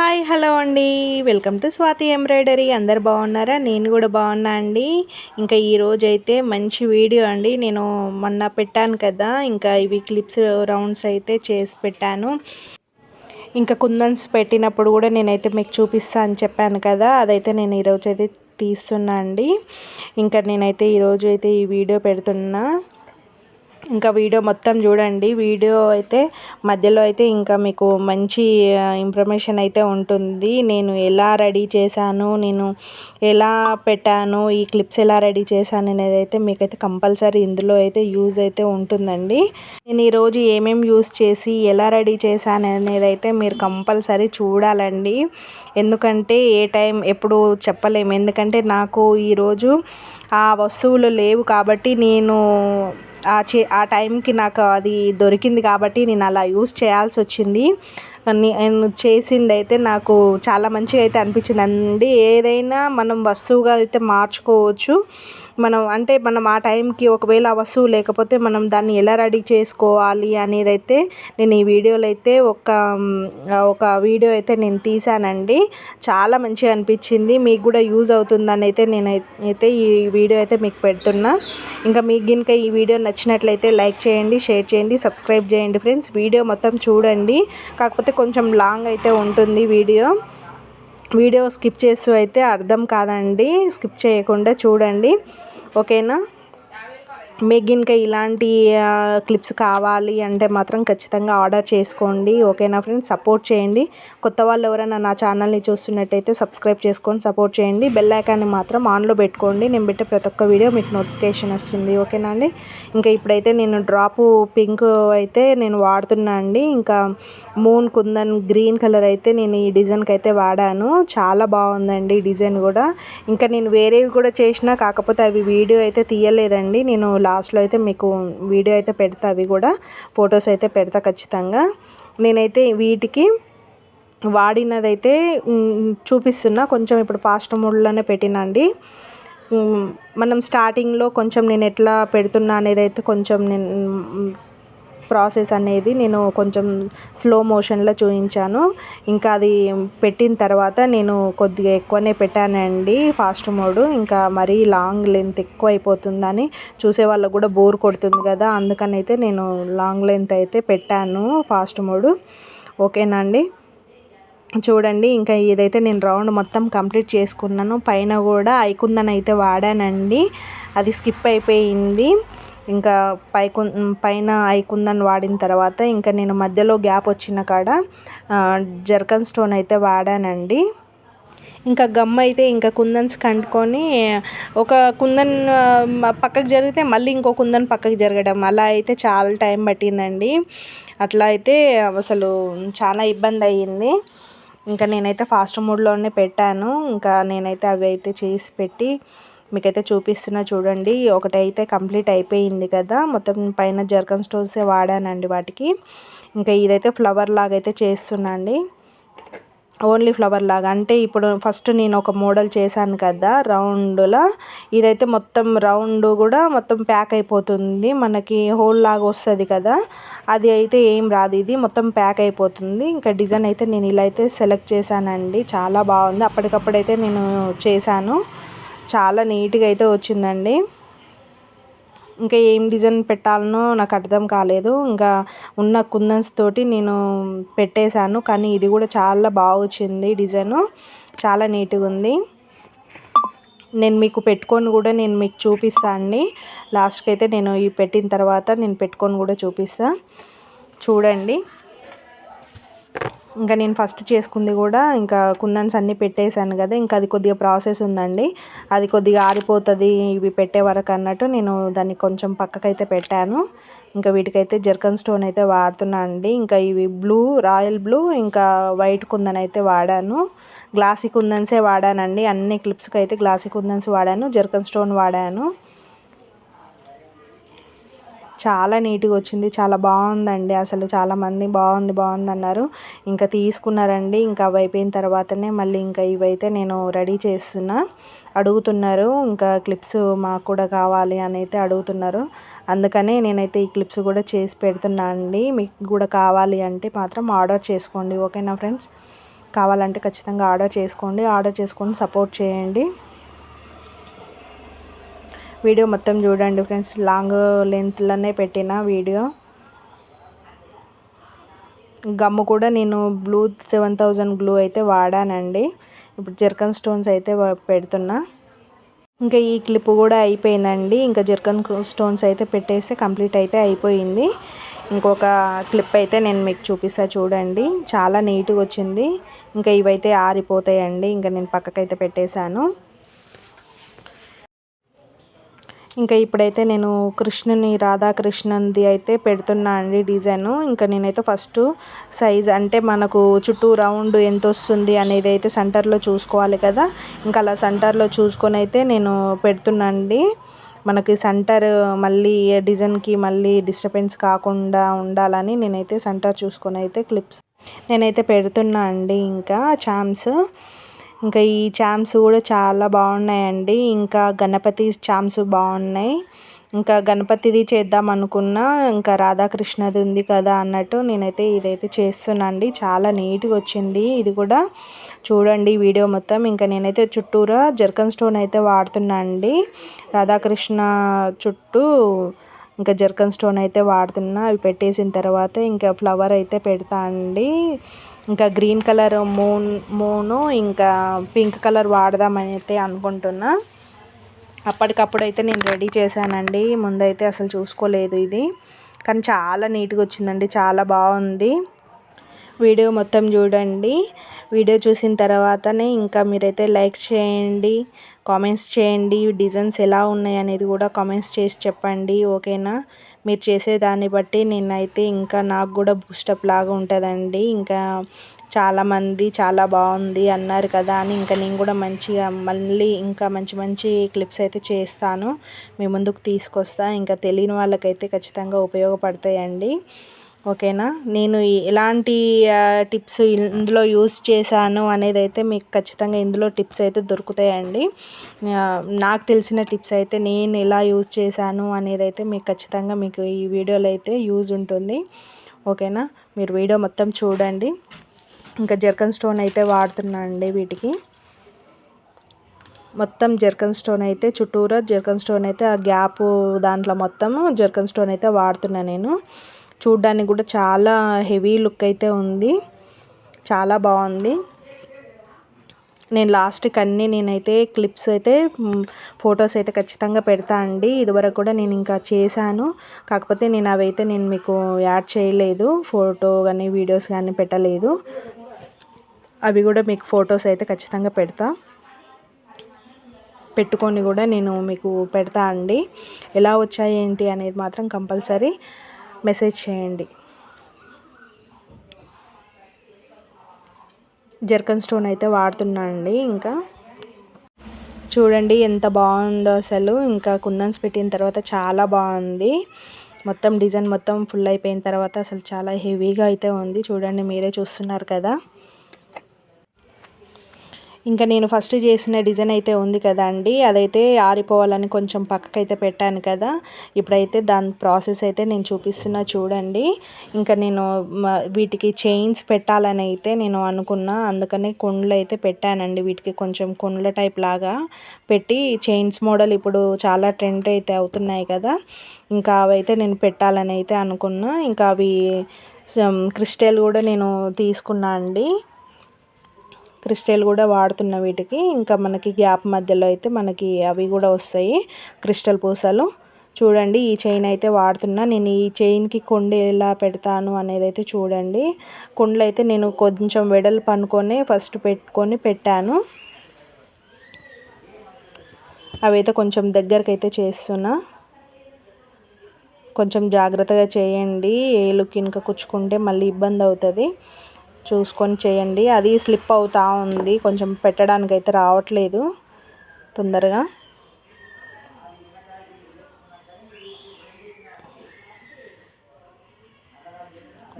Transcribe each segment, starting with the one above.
Hi hello అండి. Welcome to Swathi embroidery. అందరు బాగున్నారా? నేను కూడా బాగున్నా అండి. ఇంకా ఈరోజు అయితే మంచి వీడియో అండి. నేను మొన్న పెట్టాను కదా ఇంకా ఇవి క్లిప్స్ రౌండ్స్ అయితే చేసి పెట్టాను. ఇంకా కుందన్స్ పెట్టినప్పుడు కూడా నేనైతే మీకు చూపిస్తా అని చెప్పాను కదా అదైతే నేను ఈరోజు అయితే తీస్తున్నా అండి. ఇంకా నేనైతే ఈరోజు అయితే ఈ వీడియో పెడుతున్నా. ఇంకా వీడియో మొత్తం చూడండి. వీడియో అయితే మధ్యలో అయితే ఇంకా మీకు మంచి ఇన్ఫర్మేషన్ అయితే ఉంటుంది. నేను ఎలా రెడీ చేశాను నేను ఎలా పెట్టాను ఈ క్లిప్స్ ఎలా రెడీ చేశాను అనేది అయితే మీకైతే కంపల్సరీ ఇందులో అయితే యూజ్ అయితే ఉంటుందండి. నేను ఈరోజు ఏమేమి యూజ్ చేసి ఎలా రెడీ చేశాను అనేది అయితే మీరు కంపల్సరీ చూడాలండి. ఎందుకంటే ఏ టైం ఎప్పుడు చెప్పలేము. ఎందుకంటే నాకు ఈరోజు ఆ వస్తువులు లేవు కాబట్టి నేను ఆ చే ఆ టైంకి నాకు అది దొరికింది కాబట్టి నేను అలా యూస్ చేయాల్సి వచ్చింది. నేను చేసింది అయితే నాకు చాలా మంచిగా అయితే అనిపించింది అండి ఏదైనా మనం వస్తువుగా అయితే మార్చుకోవచ్చు. మనం అంటే మనం ఆ టైంకి ఒకవేళ ఆ వస్తువు లేకపోతే మనం దాన్ని ఎలా రెడీ చేసుకోవాలి అనేది అయితే నేను ఈ వీడియోలో అయితే ఒక ఒక వీడియో అయితే నేను తీసానండి చాలా మంచిగా అనిపించింది. మీకు కూడా యూజ్ అవుతుందని అయితే నేనైతే ఈ వీడియో అయితే మీకు పెడుతున్నా. ఇంకా మీకు గినక ఈ వీడియో నచ్చినట్లయితే లైక్ చేయండి షేర్ చేయండి సబ్స్క్రైబ్ చేయండి ఫ్రెండ్స్. వీడియో మొత్తం చూడండి. కాకపోతే కొంచెం లాంగ్ అయితే ఉంటుంది వీడియో. వీడియో స్కిప్ చేస్తూ అయితే అర్థం కాదండి. స్కిప్ చేయకుండా చూడండి. ఓకేనా? మీకు ఇంకా ఇలాంటి క్లిప్స్ కావాలి అంటే మాత్రం ఖచ్చితంగా ఆర్డర్ చేసుకోండి. ఓకేనా ఫ్రెండ్స్ సపోర్ట్ చేయండి. కొత్త వాళ్ళు ఎవరైనా నా ఛానల్ని చూస్తున్నట్టయితే సబ్స్క్రైబ్ చేసుకొని సపోర్ట్ చేయండి. బెల్ ఐకాన్ని మాత్రం ఆన్లో పెట్టుకోండి. నేను పెట్టే ప్రతి ఒక్క వీడియో మీకు నోటిఫికేషన్ వస్తుంది. ఓకేనా అండి? ఇంకా ఇప్పుడైతే నేను డ్రాపు పింక్ అయితే నేను వాడుతున్నా అండి. ఇంకా మూన్ కుందన్ గ్రీన్ కలర్ అయితే నేను ఈ డిజైన్కి అయితే వాడాను. చాలా బాగుందండి డిజైన్ కూడా. ఇంకా నేను వేరేవి కూడా చేసినా కాకపోతే అవి వీడియో అయితే తీయలేదండి. నేను లాస్ట్లో అయితే మీకు వీడియో అయితే పెడతా అవి కూడా ఫొటోస్ అయితే పెడతా ఖచ్చితంగా. నేనైతే వీటికి వాడినదైతే చూపిస్తున్నా. కొంచెం ఇప్పుడు పాస్ట్ మూడ్లోనే పెట్టినండి. మనం స్టార్టింగ్లో కొంచెం నేను ఎట్లా పెడుతున్నా అనేది అయితే కొంచెం నేను ప్రాసెస్ అనేది నేను కొంచెం స్లో మోషన్లో చూపించాను. ఇంకా అది పెట్టిన తర్వాత నేను కొద్దిగా ఎక్కువనే పెట్టానండి ఫాస్ట్ మోడ్. ఇంకా మరీ లాంగ్ లెంత్ ఎక్కువ అయిపోతుందని చూసే వాళ్ళకు కూడా బోర్ కొడుతుంది కదా అందుకని అయితే నేను లాంగ్ లెంత్ అయితే పెట్టాను ఫాస్ట్ మోడ్. ఓకేనా అండి చూడండి ఇంకా ఇదైతే నేను రౌండ్ మొత్తం కంప్లీట్ చేసుకున్నాను. పైన కూడా ఐకుందని అయితే వాడానండి. అది స్కిప్ అయిపోయింది. ఇంకా పైకు పైన ఐకుందని వాడిన తర్వాత ఇంకా నేను మధ్యలో గ్యాప్ వచ్చిన కాడ జర్కన్ స్టోన్ అయితే వాడానండి. ఇంకా గమ్ అయితే ఇంకా కుందన్స్ కంటుకొని ఒక కుందన్ పక్కకు జరిగితే మళ్ళీ ఇంకో కుందన్ పక్కకు జరగడం. అలా అయితే చాలా టైం పట్టిందండి. అట్లా అయితే అసలు చాలా ఇబ్బంది అయ్యింది. ఇంకా నేనైతే ఫాస్ట్ మూడ్లోనే పెట్టాను. ఇంకా నేనైతే అవి అయితే చేసి పెట్టి మీకైతే చూపిస్తున్నా చూడండి. ఒకటైతే కంప్లీట్ అయిపోయింది కదా. మొత్తం పైన జర్కన్ స్టోన్సే వాడానండి వాటికి. ఇంకా ఇదైతే ఫ్లవర్ లాగా అయితే చేస్తున్నా అండి. ఓన్లీ ఫ్లవర్ లాగా. అంటే ఇప్పుడు ఫస్ట్ నేను ఒక మోడల్ చేశాను కదా రౌండ్లో. ఇదైతే మొత్తం రౌండ్ కూడా మొత్తం ప్యాక్ అయిపోతుంది. మనకి హోల్ లాగా వస్తుంది కదా. అది అయితే ఏం రాదు. ఇది మొత్తం ప్యాక్ అయిపోతుంది. ఇంకా డిజైన్ అయితే నేను ఇలా అయితే సెలెక్ట్ చేశానండి. చాలా బాగుంది. అప్పటికప్పుడైతే నేను చేశాను. చాలా నీట్గా అయితే వచ్చిందండి. ఇంకా ఏం డిజైన్ పెట్టాలనో నాకు అర్థం కాలేదు. ఇంకా ఉన్న కుందన్స్ తోటి నేను పెట్టేశాను. కానీ ఇది కూడా చాలా బాగా వచ్చింది డిజైను. చాలా నీట్గా ఉంది. నేను మీకు పెట్టుకొని కూడా నేను మీకు చూపిస్తాను అండి. లాస్ట్కి అయితే నేను ఈ పెట్టిన తర్వాత నేను పెట్టుకొని కూడా చూపిస్తాను చూడండి. ఇంకా నేను ఫస్ట్ చేసుకుంది కూడా ఇంకా కుందన్స్ అన్నీ పెట్టేశాను కదా ఇంకా అది కొద్దిగా ప్రాసెస్ ఉందండి. అది కొద్దిగా ఆరిపోతుంది ఇవి పెట్టే వరకు అన్నట్టు నేను దాన్ని కొంచెం పక్కకైతే పెట్టాను. ఇంకా వీటికైతే జర్కన్ స్టోన్ అయితే వాడుతున్నా అండి. ఇంకా ఇవి బ్లూ రాయల్ బ్లూ ఇంకా వైట్ కుందన్ అయితే వాడాను. గ్లాసీ కుందన్సే వాడానండి. అన్ని క్లిప్స్కి అయితే గ్లాసీ కుందన్స్ వాడాను జర్కన్ స్టోన్ వాడాను. చాలా నీట్గా వచ్చింది. చాలా బాగుందండి. అసలు చాలామంది బాగుంది బాగుంది అన్నారు. ఇంకా తీసుకున్నారండి. ఇంకా అవి అయిపోయిన తర్వాతనే మళ్ళీ ఇంకా ఇవైతే నేను రెడీ చేస్తున్నా. అడుగుతున్నారు. ఇంకా క్లిప్స్ మాకు కూడా కావాలి అని అయితే అడుగుతున్నారు. అందుకనే నేనైతే ఈ క్లిప్స్ కూడా చేసి పెడుతున్నా అండి. మీకు కూడా కావాలి అంటే మాత్రం ఆర్డర్ చేసుకోండి. ఓకేనా ఫ్రెండ్స్? కావాలంటే ఖచ్చితంగా ఆర్డర్ చేసుకోండి. ఆర్డర్ చేసుకొని సపోర్ట్ చేయండి. వీడియో మొత్తం చూడండి ఫ్రెండ్స్. లాంగ్ లెంత్లోనే పెట్టిన వీడియో. గమ్ము కూడా నేను బ్లూ సెవెన్ థౌజండ్ గ్లూ అయితే వాడానండి. ఇప్పుడు జర్కన్ స్టోన్స్ అయితే పెడుతున్నా. ఇంకా ఈ క్లిప్ కూడా అయిపోయిందండి. ఇంకా జర్కన్ స్టోన్స్ అయితే పెట్టేస్తే కంప్లీట్ అయితే అయిపోయింది. ఇంకొక క్లిప్ అయితే నేను మీకు చూపిస్తా చూడండి. చాలా నీట్గా వచ్చింది. ఇంకా ఇవైతే ఆరిపోతాయండి. ఇంకా నేను పక్కకైతే పెట్టేశాను. ఇంకా ఇప్పుడైతే నేను కృష్ణుని రాధాకృష్ణన్ది అయితే పెడుతున్నా అండి డిజైన్. ఇంకా నేనైతే ఫస్ట్ సైజ్ అంటే మనకు చుట్టూ రౌండ్ ఎంత వస్తుంది అనేది అయితే సెంటర్లో చూసుకోవాలి కదా. ఇంకా అలా సెంటర్లో చూసుకొని అయితే నేను పెడుతున్నా అండి. మనకి సెంటర్ మళ్ళీ డిజైన్కి మళ్ళీ డిస్టర్బెన్స్ కాకుండా ఉండాలని నేనైతే సెంటర్ చూసుకొని అయితే క్లిప్స్ నేనైతే పెడుతున్నా అండి. ఇంకా చామ్స్ ఇంకా ఈ చామ్స్ కూడా చాలా బాగున్నాయండి. ఇంకా గణపతి చామ్స్ బాగున్నాయి. ఇంకా గణపతిది చేద్దాం అనుకున్నా ఇంకా రాధాకృష్ణది ఉంది కదా అన్నట్టు నేనైతే ఇదైతే చేస్తున్నా అండి చాలా నీట్గా వచ్చింది ఇది కూడా. చూడండి వీడియో మొత్తం. ఇంకా నేనైతే చుట్టూరా జర్కన్ స్టోన్ అయితే వాడుతున్నా అండి రాధాకృష్ణ చుట్టూ ఇంకా జర్కన్ స్టోన్ అయితే వాడుతున్నా. అవి పెట్టేసిన తర్వాత ఇంకా ఫ్లవర్ అయితే పెడతా అండి. ఇంకా గ్రీన్ కలర్ మూన్ మూను ఇంకా పింక్ కలర్ వాడదామని అయితే అనుకుంటున్నా. అప్పటికప్పుడు అయితే నేను రెడీ చేశానండి. ముందైతే అసలు చూసుకోలేదు ఇది. కానీ చాలా నీట్గా వచ్చిందండి. చాలా బాగుంది. వీడియో మొత్తం చూడండి. వీడియో చూసిన తర్వాతనే ఇంకా మీరైతే లైక్ చేయండి కామెంట్స్ చేయండి డిజైన్స్ ఎలా ఉన్నాయి అనేది కూడా కామెంట్స్ చేసి చెప్పండి. ఓకేనా? మీరు చేసే దాన్ని బట్టి నేనైతే ఇంకా నాకు కూడా బూస్టప్ లాగా ఉంటుందండి. ఇంకా చాలామంది చాలా బాగుంది అన్నారు కదా అని ఇంకా నేను కూడా మంచిగా మళ్ళీ ఇంకా మంచి మంచి క్లిప్స్ అయితే చేస్తాను. మీ ముందుకు తీసుకొస్తా. ఇంకా తెలియని వాళ్ళకైతే ఖచ్చితంగా ఉపయోగపడతాయండి. ఓకేనా? నేను ఎలాంటి టిప్స్ ఇందులో యూస్ చేశాను అనేది అయితే మీకు ఖచ్చితంగా ఇందులో టిప్స్ అయితే దొరుకుతాయండి. నాకు తెలిసిన టిప్స్ అయితే నేను ఎలా యూజ్ చేశాను అనేది అయితే మీకు ఖచ్చితంగా మీకు ఈ వీడియోలో అయితే యూజ్ ఉంటుంది. ఓకేనా? మీరు వీడియో మొత్తం చూడండి. ఇంకా జర్కన్ స్టోన్ అయితే వాడుతున్నాను అండి వీటికి. మొత్తం జర్కన్ స్టోన్ అయితే చుట్టూరా జర్కన్ స్టోన్ అయితే ఆ గ్యాప్ దాంట్లో మొత్తం జర్కన్ స్టోన్ అయితే వాడుతున్నా నేను. చూడ్డానికి కూడా చాలా హెవీ లుక్ అయితే ఉంది. చాలా బాగుంది. నేను లాస్ట్కి అన్నీ నేనైతే క్లిప్స్ అయితే ఫొటోస్ అయితే ఖచ్చితంగా పెడతా అండి. ఇదివరకు కూడా నేను ఇంకా చేశాను. కాకపోతే నేను అవైతే నేను మీకు యాడ్ చేయలేదు. ఫోటో కానీ వీడియోస్ కానీ పెట్టలేదు. అవి కూడా మీకు ఫొటోస్ అయితే ఖచ్చితంగా పెడతా. పెట్టుకొని కూడా నేను మీకు పెడతా అండి. ఎలా వచ్చాయి ఏంటి అనేది మాత్రం కంపల్సరీ మెసేజ్ చేయండి. జర్కన్ స్టోన్ అయితే వాడుతున్నానండి ఇంకా. చూడండి ఎంత బాగుందో అసలు. ఇంకా కుందన్స్ పెట్టిన తర్వాత చాలా బాగుంది. మొత్తం డిజైన్ మొత్తం ఫుల్ అయిపోయిన తర్వాత అసలు చాలా హెవీగా అయితే ఉంది. చూడండి మీరే చూస్తున్నారు కదా. ఇంకా నేను ఫస్ట్ చేసిన డిజైన్ అయితే ఉంది కదా అండి. అదైతే ఆరిపోవాలని కొంచెం పక్కకైతే పెట్టాను కదా. ఇప్పుడైతే దాని ప్రాసెస్ అయితే నేను చూపిస్తున్నా చూడండి. ఇంకా నేను వీటికి చైన్స్ పెట్టాలని అయితే నేను అనుకున్నా. అందుకనే కుండ్లు అయితే పెట్టానండి. వీటికి కొంచెం కుండ్ల టైప్ లాగా పెట్టి చైన్స్ మోడల్ ఇప్పుడు చాలా ట్రెండ్ అయితే అవుతున్నాయి కదా. ఇంకా అవైతే నేను పెట్టాలని అయితే అనుకున్నా. ఇంకా అవి క్రిస్టల్ కూడా నేను తీసుకున్నా అండి. క్రిస్టల్ కూడా వాడుతున్న వీటికి. ఇంకా మనకి గ్యాప్ మధ్యలో అయితే మనకి అవి కూడా వస్తాయి క్రిస్టల్ పూసలు. చూడండి ఈ చైన్ అయితే వాడుతున్నా. నేను ఈ చైన్కి కొండ ఎలా పెడతాను అనేది అయితే చూడండి. కొండలు అయితే నేను కొంచెం వెడలు పనుకొని ఫస్ట్ పెట్టుకొని పెట్టాను. అవైతే కొంచెం దగ్గరకు అయితే చేస్తున్నా. కొంచెం జాగ్రత్తగా చేయండి. ఏలు కినుక కుచ్చుకుంటే మళ్ళీ ఇబ్బంది అవుతుంది. చూసుకొని చేయండి. అది స్లిప్ అవుతూ ఉంది. కొంచెం పెట్టడానికి అయితే రావట్లేదు. తొందరగా.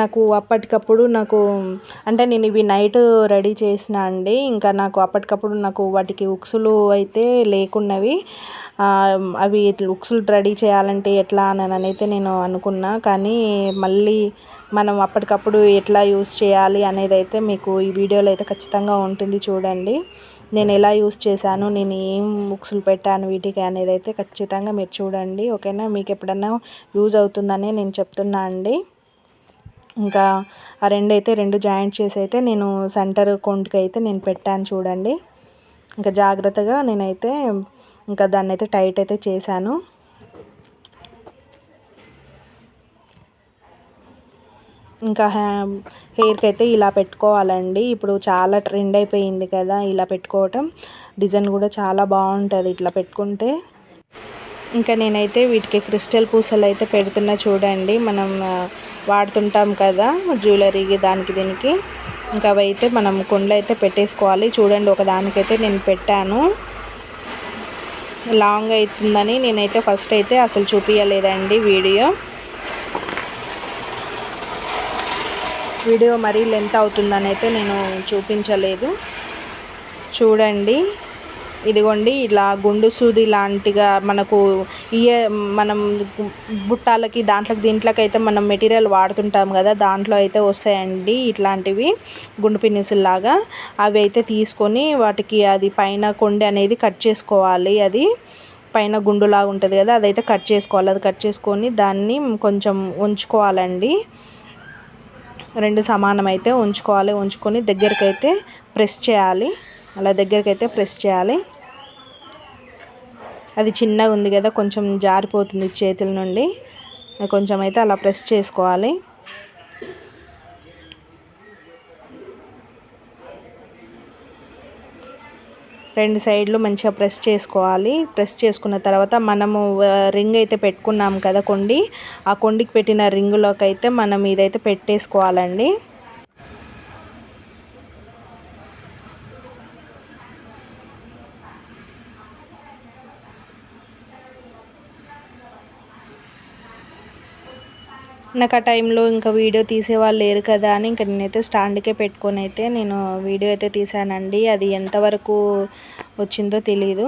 నాకు అప్పటికప్పుడు నాకు అంటే నేను ఇవి నైట్ రెడీ చేసిన అండి. ఇంకా నాకు అప్పటికప్పుడు నాకు వాటికి ఉక్సులు అయితే లేకున్నవి. అవి ఉక్సులు రెడీ చేయాలంటే ఎట్లా అని అయితే నేను అనుకున్నా. కానీ మళ్ళీ మనం అప్పటికప్పుడు ఎట్లా యూస్ చేయాలి అనేది అయితే మీకు ఈ వీడియోలో అయితే ఖచ్చితంగా ఉంటుంది చూడండి. నేను ఎలా యూస్ చేశాను నేను ఏం బుక్స్లు పెట్టాను వీటికి అనేది అయితే ఖచ్చితంగా మీరు చూడండి. ఓకేనా? మీకు ఎప్పుడన్నా యూజ్ అవుతుందనే నేను చెప్తున్నా అండి. ఇంకా ఆ రెండు అయితే రెండు జాయింట్ చేసి అయితే నేను సెంటర్ కొంటికి అయితే నేను పెట్టాను చూడండి. ఇంకా జాగ్రత్తగా నేనైతే ఇంకా దాన్ని అయితే టైట్ అయితే చేశాను. ఇంకా హ్యా హెయిర్కి అయితే ఇలా పెట్టుకోవాలండి. ఇప్పుడు చాలా ట్రెండ్ అయిపోయింది కదా ఇలా పెట్టుకోవటం. డిజైన్ కూడా చాలా బాగుంటుంది ఇట్లా పెట్టుకుంటే. ఇంకా నేనైతే వీటికి క్రిస్టల్ పూసలు అయితే పెడుతున్నా చూడండి. మనం వాడుతుంటాం కదా జ్యువెలరీకి దానికి దీనికి. ఇంకా అవి అయితే మనం కుండలు అయితే పెట్టేసుకోవాలి. చూడండి ఒక దానికైతే నేను పెట్టాను. లాంగ్ అవుతుందని నేనైతే ఫస్ట్ అయితే అసలు చూపించలేదండి వీడియో. వీడియో మరీ లెంత్ అవుతుందని అయితే నేను చూపించలేదు. చూడండి. ఇదిగోండి ఇలా గుండు సూది లాంటిగా మనకు ఇయ మనం బుట్టాలకి దాంట్లోకి దీంట్లోకి అయితే మనం మెటీరియల్ వాడుతుంటాం కదా దాంట్లో అయితే వస్తాయండి ఇట్లాంటివి గుండు పిన్నిసుల్లాగా అవి అయితే తీసుకొని వాటికి అది పైన కొండి అనేది కట్ చేసుకోవాలి అది పైన గుండులాగా ఉంటుంది కదా అదైతే కట్ చేసుకోవాలి అది కట్ చేసుకొని దాన్ని కొంచెం ఉంచుకోవాలండి. రెండు సమానం అయితే ఉంచుకోవాలి ఉంచుకొని దగ్గరికి అయితే ప్రెస్ చేయాలి అలా దగ్గరికి అయితే ప్రెస్ చేయాలి. అది చిన్నగా ఉంది కదా కొంచెం జారిపోతుంది చేతుల నుండి. కొంచెం అయితే అలా ప్రెస్ చేసుకోవాలి. రెండు సైడ్లు మంచిగా ప్రెస్ చేసుకోవాలి. ప్రెస్ చేసుకున్న తర్వాత మనము రింగ్ అయితే పెట్టుకున్నాం కదా కొండి. ఆ కొండికి పెట్టిన రింగులోకి అయితే మనం ఇదైతే పెట్టేసుకోవాలండి. నాకు ఆ టైంలో ఇంకా వీడియో తీసేవాళ్ళు లేరు కదా అని ఇంకా నేనైతే స్టాండ్కే పెట్టుకొని అయితే నేను వీడియో అయితే తీసానండి అది ఎంతవరకు వచ్చిందో తెలియదు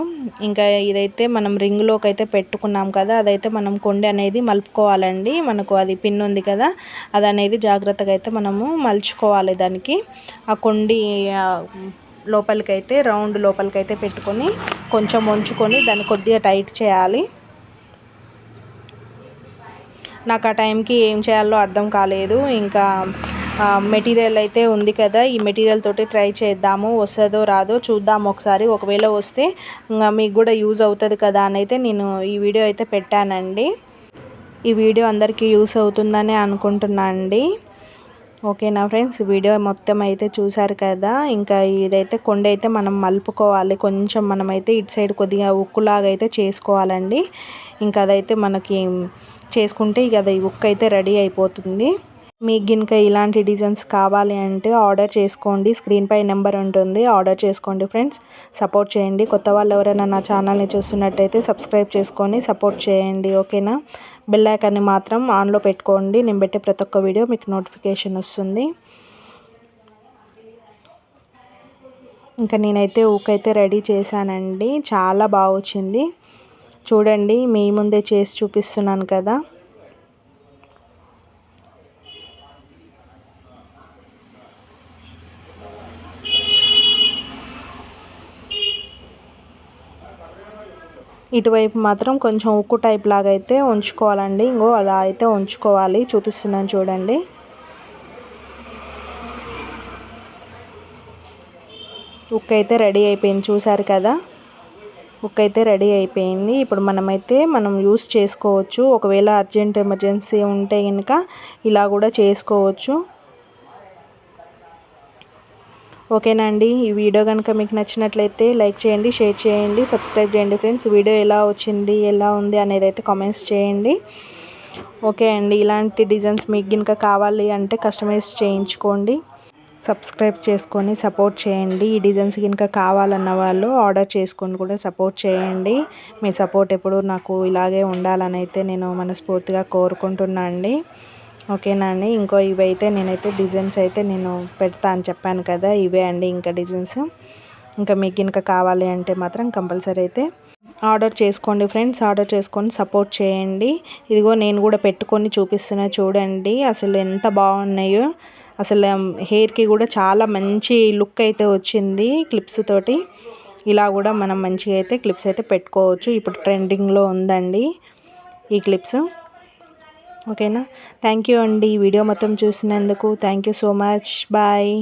ఇంకా ఇదైతే మనం రింగ్లోకి అయితే పెట్టుకున్నాం కదా అదైతే మనం కొండి అనేది మలుపుకోవాలండి. మనకు అది పిన్ ఉంది కదా అది అనేది జాగ్రత్తగా అయితే మనము మలుచుకోవాలి దానికి. ఆ కొండి లోపలికైతే రౌండ్ లోపలికైతే పెట్టుకొని కొంచెం ఉంచుకొని దాన్ని కొద్దిగా టైట్ చేయాలి. నాకు ఆ టైంకి ఏం చేయాలో అర్థం కాలేదు. ఇంకా మెటీరియల్ అయితే ఉంది కదా ఈ మెటీరియల్ తోటి ట్రై చేద్దాము వస్తుందో రాదో చూద్దాం ఒకసారి. ఒకవేళ వస్తే ఇంకా మీకు కూడా యూజ్ అవుతుంది కదా అని అయితే నేను ఈ వీడియో అయితే పెట్టానండి. ఈ వీడియో అందరికీ యూస్ అవుతుందని అనుకుంటున్నా అండి. ఓకేనా ఫ్రెండ్స్? వీడియో మొత్తం అయితే చూసారు కదా ఇంకా ఇదైతే కొండ అయితే మనం మలుపుకోవాలి. కొంచెం మనమైతే ఇటు సైడ్ కొద్దిగా ఉక్కులాగా అయితే చేసుకోవాలండి. ఇంకా అదైతే మనకి చేసుకుంటే ఇక అది ఉక్క అయితే రెడీ అయిపోతుంది. మీకు గినక ఇలాంటి డిజైన్స్ కావాలి అంటే ఆర్డర్ చేసుకోండి. స్క్రీన్ పై నెంబర్ ఉంటుంది. ఆర్డర్ చేసుకోండి ఫ్రెండ్స్ సపోర్ట్ చేయండి. కొత్త వాళ్ళు ఎవరైనా నా ఛానల్ని చూస్తున్నట్టయితే సబ్స్క్రైబ్ చేసుకొని సపోర్ట్ చేయండి. ఓకేనా బెల్ ఐకాన్ని మాత్రం ఆన్లో పెట్టుకోండి. నేను పెట్టే ప్రతి ఒక్క వీడియో మీకు నోటిఫికేషన్ వస్తుంది. ఇంకా నేనైతే ఊకైతే రెడీ చేశానండి. చాలా బాగా వచ్చింది. చూడండి మీ ముందే చేసి చూపిస్తున్నాను కదా. ఇటువైపు మాత్రం కొంచెం ఉక్కు టైప్ లాగా అయితే ఉంచుకోవాలండి. ఇంకో అలా అయితే ఉంచుకోవాలి. చూపిస్తున్నాను చూడండి. ఉక్కు అయితే రెడీ అయిపోయింది. చూసారు కదా? బుక్ అయితే రెడీ అయిపోయింది. ఇప్పుడు మనమైతే మనం యూస్ చేసుకోవచ్చు. ఒకవేళ అర్జెంట్ ఎమర్జెన్సీ ఉంటే కనుక ఇలా కూడా చేసుకోవచ్చు. ఓకేనండి ఈ వీడియో కనుక మీకు నచ్చినట్లయితే లైక్ చేయండి షేర్ చేయండి సబ్స్క్రైబ్ చేయండి ఫ్రెండ్స్. వీడియో ఎలా వచ్చింది ఎలా ఉంది అనేది అయితే కామెంట్స్ చేయండి. ఓకే అండి. ఇలాంటి డిజైన్స్ మీకు కనుక కావాలి అంటే కస్టమైజ్ చేయించుకోండి. సబ్స్క్రైబ్ చేసుకొని సపోర్ట్ చేయండి. ఈ డిజైన్స్ కనుక కావాలన్న వాళ్ళు ఆర్డర్ చేసుకొని కూడా సపోర్ట్ చేయండి. మీ సపోర్ట్ ఎప్పుడు నాకు ఇలాగే ఉండాలని అయితే నేను మనస్ఫూర్తిగా కోరుకుంటున్నా అండి ఓకేనా అండి? ఇంకో ఇవైతే నేనైతే డిజైన్స్ అయితే నేను పెడతా అని చెప్పాను కదా ఇవే అండి ఇంకా డిజైన్స్. ఇంకా మీకు ఇంకా కావాలి అంటే మాత్రం కంపల్సరీ అయితే ఆర్డర్ చేసుకోండి ఫ్రెండ్స్ ఆర్డర్ చేసుకొని సపోర్ట్ చేయండి. ఇదిగో నేను కూడా పెట్టుకొని చూపిస్తున్నా చూడండి అసలు ఎంత బాగున్నాయో. అసలు హెయిర్కి కూడా చాలా మంచి లుక్ అయితే వచ్చింది క్లిప్స్ తోటి. ఇలా కూడా మనం మంచిగా అయితే క్లిప్స్ అయితే పెట్టుకోవచ్చు. ఇప్పుడు ట్రెండింగ్లో ఉందండి ఈ క్లిప్స్ ఓకేనా? థ్యాంక్ యూ అండి. వీడియో మొత్తం చూసినందుకు thank you so much bye